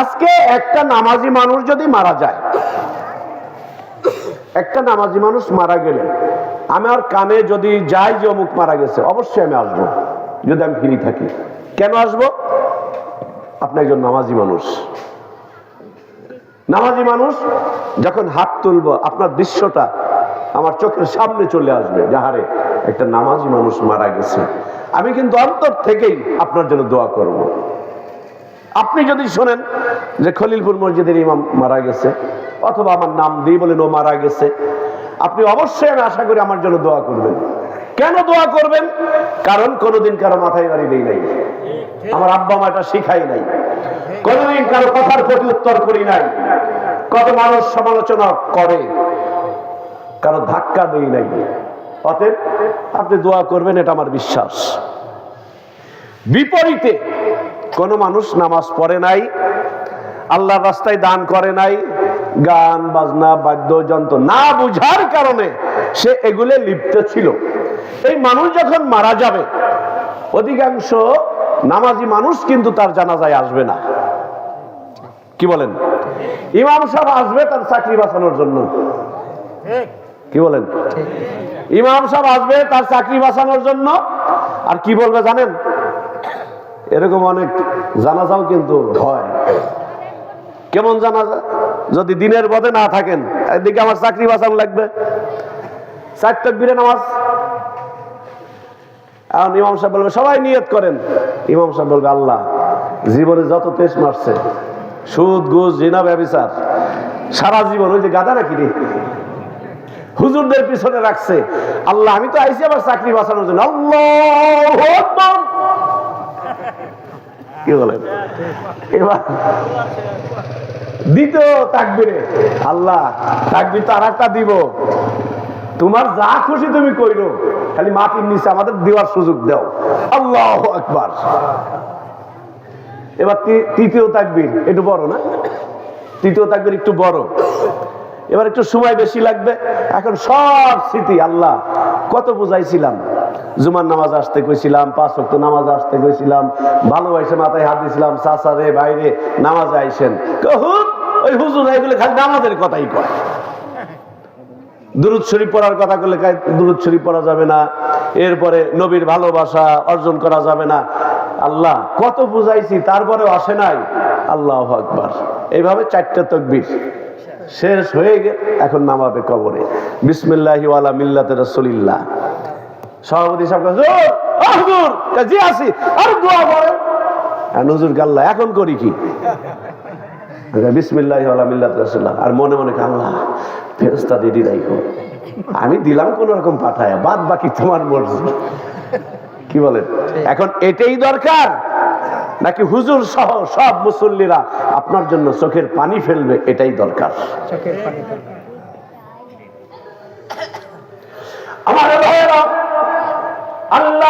আজকে একটা নামাজি মানুষ যদি মারা যায়, একটা নামাজি মানুষ মারা গেলে আমার কানে যদি যাই যে অমুক মারা গেছে, অবশ্যই আমি আসব, যদি আমি ফিরি থাকি। কেন আসব? আপনি একজন নামাজি মানুষ। নামাজি মানুষ যখন হাত তুলবো, আপনার দৃশ্যটা আমার চোখের সামনে চলে আসবে যাহারে একটা নামাজি মানুষ মারা গেছে। আমি কিন্তু অন্তর থেকেই আপনার জন্য দোয়া করব। আপনি যদি শোনেন যে খলিলপুর মসজিদের ইমাম মারা গেছে, অথবা আমার নাম দিয়ে বলেন ও মারা গেছে, আপনি অবশ্যই আমি আশা করি আমার জন্য দোয়া করবেন। কেন দোয়া করবেন? কারণ কোনোদিন কারও মাথায় বাড়ি দেই নাই। আমার আব্বা মা এটা শিখাই নাই। কোনোদিন কারও কথার প্রতি উত্তর করি নাই। কত মানুষ সমালোচনা করে, কারও ধাক্কা দেই নাই। অতএব আপনি দোয়া করবেন, এটা আমার বিশ্বাস। বিপরীতে কোন মানুষ নামাজ পড়ে নাই আল্লাহর রাস্তায় দান করে নাই, গান, বাজনা বাদ্যযন্ত্র না বুঝার কারণে সে এগুলো লিপ্ত ছিল। এই মানুষ যখন মারা যাবে, অধিকাংশ নামাজি মানুষ কিন্তু তার জানাজায় আসবে না। কি বলেন? ইমাম সাহেব আসবে তার চাকরি বাঁচানোর জন্য। কি বলেন? ইমাম সাহেব আসবে তার চাকরি বাঁচানোর জন্য। আর কি বলবে জানেন? এরকম অনেক জানাজাও কিন্তু হয়। কেমন জানাজা? যদি দিনের পথে না থাকেন, একদিকে আমার চাকরি বাঁচানো লাগবে নামাজ। এখন ইমাম সাহেব বলবে, সবাই নিয়ত করেন। ইমাম সাহেব বলবে, আল্লাহ, জীবনে যত মারছে সুদ, ঘুষ, জিনা সারা জীবন ওই যে গাদা নাকি রে? হুজুরদের পিছনে রাখছে। আল্লাহ, আমি তো আইসি আবার চাকরি বাঁচানোর জন্য। আল্লাহ কি বলেন? এবার দ্বিতীয় তাকবিরে, আল্লাহ, তাকবির তো আর একটা দিব। তোমার যা খুশি তুমি কইরো, খালি মাটির নিচে আমাদের দেওয়ার সুযোগ দাও। আল্লাহ একবার এবার তৃতীয় তাকবির, একটু বড় না? তৃতীয় তাকবির একটু বড়। এবার একটু সময় বেশি লাগবে। এখন সব স্মৃতি, আল্লাহ, কত বুঝাইছিলাম। জুমার নামাজ আসতে কইছিলাম, পাঁচ ওয়াক্ত নামাজ আসতে কইছিলাম, ভালোবাসে মাথায় হাত দিছিলাম চাচারে বাইরে নামাজে আইসেন। ওই হুজুর এগুলো খালি নামাজের কথাই কয়। দুরুদ শরীফ পড়ার কথা করলে দুরুদ শরীফ পড়া যাবে না। এরপরে নবীর ভালোবাসা অর্জন করা যাবে না। আল্লাহ, কত বুঝাইছি, তারপরেও আসে নাই। আল্লাহ আকবার। এইভাবে চারটা তকবির। শেষ হয়ে গে এখন নামাবে কবরে। বিসমিল্লাহি ওয়ালা মিল্লাতে রাসূলিল্লাহ। সভাপতি সাহেব হুজুর জি আর দোয়া করেন গাল্লা এখন করি কি? বিসমিল্লাহ আল্লাহ আর মনে মনে আল্লাহ ফেরস্তা দিদি রাইখো আমি দিলাম কোন রকম পাঠায় বাদ বাকি তোমার মর্জি। কি বলেন? এখন এটাই দরকার? নাকি হুজুর সহ সব মুসল্লিরা আপনার জন্য চোখের পানি ফেলবে এটাই দরকার? চোখের পানি আমার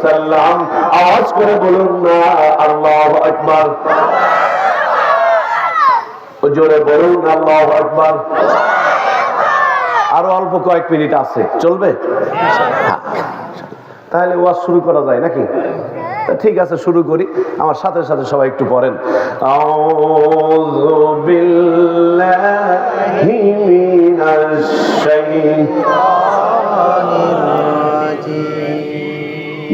ওয়াসাল্লাম আওয়াজ করে বলুন না, আল্লাহু আকবার। জোরে বলুন আল্লাহ আকবার। আরও অল্প কয়েক মিনিট আছে, চলবে। তাহলে ওয়াজ শুরু করা যায় নাকি? ঠিক আছে, শুরু করি। আমার সাথে সাথে সবাই একটু পড়েন। আউযু বিল্লাহি মিনাশ শাইতানির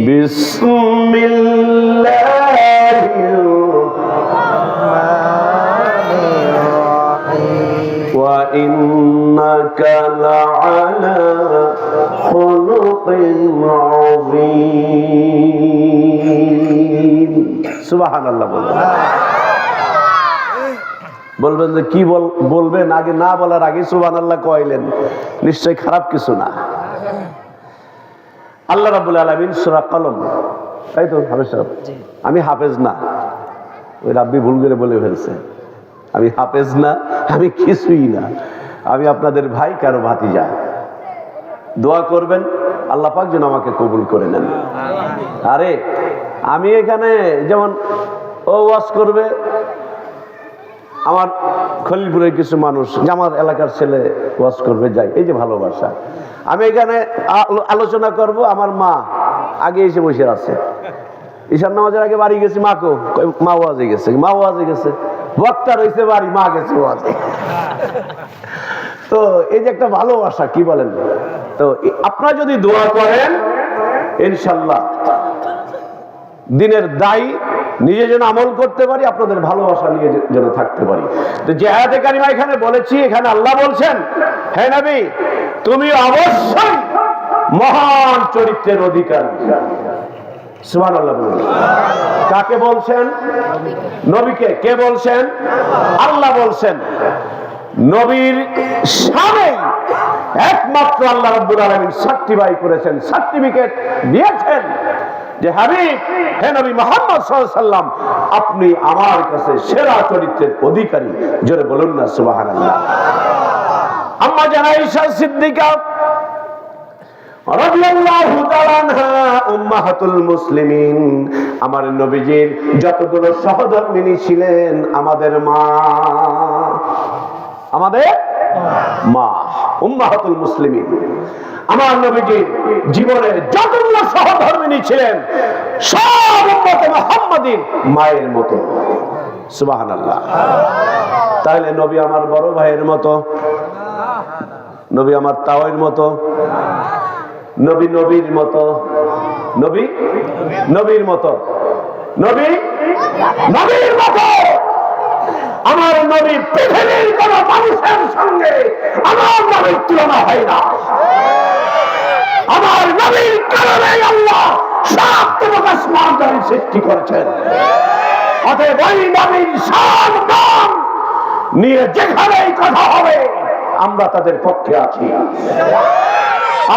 বিসমিল্লাহির وإنك لعلى خلق عظيم সুবাহান আল্লাহ বলবেন বলবেন যে কি বল বলবেন আগে না বলার আগে সুবান আল্লাহ কইলেন নিশ্চয় খারাপ কিছু না আল্লাহ রাবুল আলমিন সুরা কলম। তাই তো হাফেজ সাহেব? আমি হাফেজ না। ওই রাব্বি ভুল করে বলে ফেলছে। আমি হাফেজ না আমি কিছুই না। আমি আপনাদের ভাই কারও ভাতি ভাতিজা। দোয়া করবেন আল্লাহ পাক যেন আমাকে কবুল করে নেন। আরে আমি এখানে যেমন ও ওয়াশ করবে আমার খলিলপুরের কিছু মানুষ আমার এলাকার ছেলে ওয়াজ করবে, যাই। এই যে ভালোবাসা। আমি এখানে আলোচনা করব, আমার মা আগে এসে বসে আছে। ঈশান নামাজের আগে বাড়ি গেছি মাকেও মা ওয়াজে গেছে, মা ওয়াজে গেছে। বক্তা রয়েছে বাড়ি, মা গেছে ওয়াজে। তো এই যে একটা ভালোবাসা, কি বলেন? তো আপনারা যদি দোয়া করেন, ইনশাল্লাহ, দিনের দায়ী নিজে যেন আমল করতে পারি, আপনাদের ভালোবাসা নিয়ে যেন থাকতে পারি। তো আয়াতে কারিমা এখানে বলেছি, এখানে আল্লাহ বলছেন হ্যাঁ নবী, তুমি অবশ্যই মহান চরিত্রের অধিকারী। কাকে বলছেন? নবীকে। কে বলছেন? আল্লাহ বলছেন। নবীর সামনে একমাত্র আল্লাহ রাব্বুল আলামিন সার্টিফাই করেছেন সার্টিফিকেট দিয়েছেন। যে হাবিব, হে নবী মোহাম্মদ সাল্লাম আপনি আমার কাছে সেরা চরিত্রের অধিকারী। জোরে বলুন না, সুবহানাল্লাহ। আম্মা জানা ঈশা সিদ্দিকা আমার নবীজির যতগুলো সহধর্মিনী ছিলেন, আমাদের মা। আমাদের মা। উম্মাহাতুল মুসলিমিন। আমার নবীজি জীবনে যতগুলো সহধর্মিনী ছিলেন, সব উম্মতে মুহাম্মাদিন মায়ের মতো। সুবহানাল্লাহ। তাহলে নবী আমার বড় ভাইয়ের মতো, নবী আমার তাওয়ের মতো, নবী নবীর মতো, নবী নবীর মতো, নবী নবীর মতো। আমার নবী পৃথিবীর কোন মানুষের সঙ্গে আমার নবীর তুলনা হয় না। আমার নবীর কারণে আল্লাহ সাত তোমাকে আসমানদারি সৃষ্টি করেছেন। অতএব ওই নবীর সব নাম নিয়ে যেখানেই কথা হবে, আমরা তাদের পক্ষে আছি।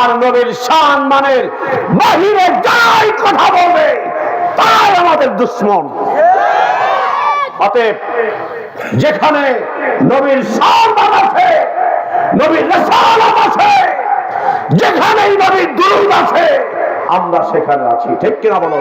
আর নবীর শান মানের বাহিরে যাই কথা বলবে, তাই আমাদের দুশ্মন। অতএব যেখানে নবীর সম্মান আছে, নবীর রেসালাত আছে যেখানে নবীর দুরুদ আছে, আমরা সেখানে আছি। ঠিক কিনা বলো